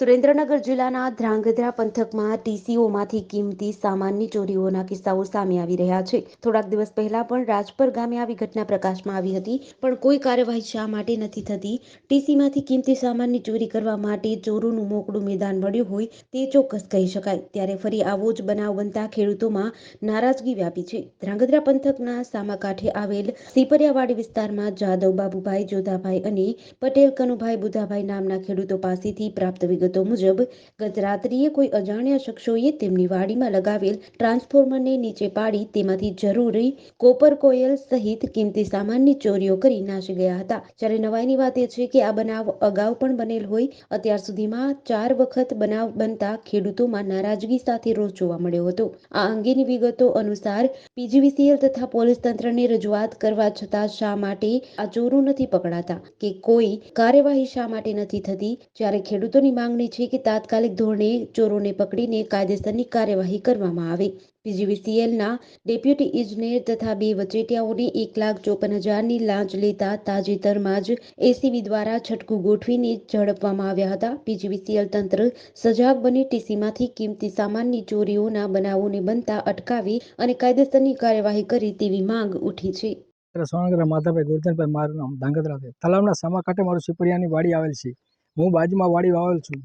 સુરેન્દ્રનગર જિલ્લાના ધ્રાંગધ્રા પંથકમાં ટીસીઓમાંથી કિંમતી સામાનની ચોરીઓના કિસ્સાઓ સામે આવી રહ્યા છે. થોડાક દિવસ પહેલા પણ રાજપર ગામે આવી ઘટના પ્રકાશમાં આવી હતી, પણ કોઈ કાર્યવાહી શા માટે નથી થતી? ટીસીમાંથી કિંમતી સામાનની ચોરી કરવા માટે ચોરોનું મોકળું મેદાન મળ્યું હોય તે ચોક્કસ કહી શકાય. ત્યારે ફરી આવો જ બનાવ બનતા ખેડૂતોમાં નારાજગી વ્યાપી છે. ધ્રાંગધ્રા પંથકના સામાકાંઠે આવેલ સીપરિયાવાડી વિસ્તારમાં જાદવ બાબુભાઈ જોધાભાઈ અને પટેલ કનુભાઈ બુધાભાઈ નામના ખેડૂતો પાસેથી પ્રાપ્ત વિગતો મુજબ ગત રાત્રિએ કોઈ અજાણ્યા શખ્સોએ તેમની વાડીમાં લગાવેલ ટ્રાન્સફોર્મરને નીચે પાડી તેમાંથી જરૂરી કોપર કોયલ સહિત કિંમતી સામાનની ચોરીઓ કરી નાસી ગયા હતા. જ્યારે નવાઈની વાત એ છે કે આ બનાવ અગાઉ પણ બનેલ હોય, અત્યાર સુધીમાં ચાર વખત બનાવ બનતા ખેડૂતોમાં નારાજગી સાથે રોષ જોવા મળ્યો હતો. આ અંગેની વિગતો અનુસાર પીજીવીસીએલ તથા પોલીસ તંત્રને રજૂઆત કરવા છતાં શા માટે આ ચોરો નથી પકડાતા? કે કોઈ કાર્યવાહી શા માટે નથી થતી? જ્યારે ખેડૂતોની માંગણી છે કે તાત્કાલિક ધોરણે ચોરોને પકડીને કાયદેસરની કાર્યવાહી કરવામાં આવે. પીજીવીસીએલના ડેપ્યુટી ઇજનેર તથા બે વચેટિયાઓને એક લાખ ચોપન હજારની લાંચ લેતા તાજેતરમાં જ એસીબી દ્વારા છટકું ગોઠવીને ઝડપવામાં આવ્યા હતા. પીજીવીસીએલ તંત્ર સજાગ બની ટીસીમાંથી કિંમતી સામાનની ચોરીઓના બનાવોને બનતા અટકાવી અને કાયદેસરની કાર્યવાહી કરી તેવી માંગ ઉઠી છે. સોનગરા માધાભાઈ ગુરધનભાઈ મારું નામ ધાંગધ્રા છે તલાવના સામા કાંઠે મારું સિપરિયાની વાડી આવેલ છે. હું બાજુમાં વાડી વાવેલ છું.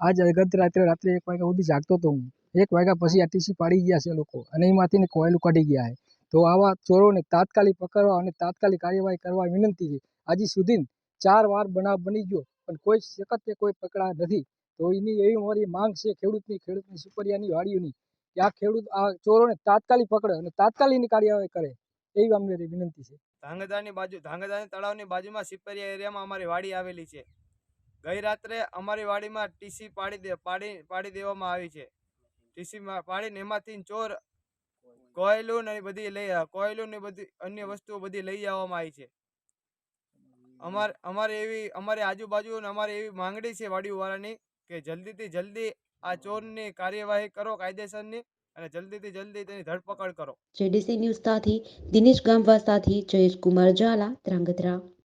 આજ ગત રાત્રે રાત્રે એક વાગ્યા સુધી જાગતો હતો હું. એક વાગ્યા પછી આ ટીસી પાડી ગયા છે લોકો અને એમાંથી કોયલું કાઢી ગયા છે. તો આવા ચોરોને તાત્કાલિક પકડવા અને તાત્કાલિક કાર્યવાહી કરવા વિનંતી છે. હજી સુધી ચાર વાર બનાવ બની ગયો, પણ કોઈ સખતે કોઈ પકડા નથી. તો એની એવી મારી માંગ છે ખેડૂતની ખેડૂતની સુપરિયાની વાડીઓની, કે આ ખેડૂત, આ ચોરોને તાત્કાલિક પકડે અને તાત્કાલિકની કાર્યવાહી કરે, એવી અમને વિનંતી છે. ધાંગધાની બાજુ ધાંગધાની તળાવની બાજુમાં સિપરિયા એરિયામાં અમારી વાડી આવેલી છે. ગઈ રાત્રે અમારી વાડીમાં ટીસી પાડી પાડી પાડી દેવામાં આવી છે. ટીસીમાં પાડીને એમાંથી ચોર કોયલું ને બધી લઈ, કોયલું ને બધી અન્ય વસ્તુઓ બધી લઈ આવવામાં આવી છે. અમારે અમારે એવી, અમારી આજુબાજુ અમારી એવી માંગણી છે વાડીવાળાની કે જલ્દીથી જલ્દી આ ચોરની કાર્યવાહી કરો કાયદેસરની અને જલ્દીથી જલ્દી તેની ધરપકડ કરો. જેડીસી ન્યૂઝ સાથે દિનેશ ગામવા સાથે જયેશ કુમાર ઝાલા, ધ્રાંગધ્રા.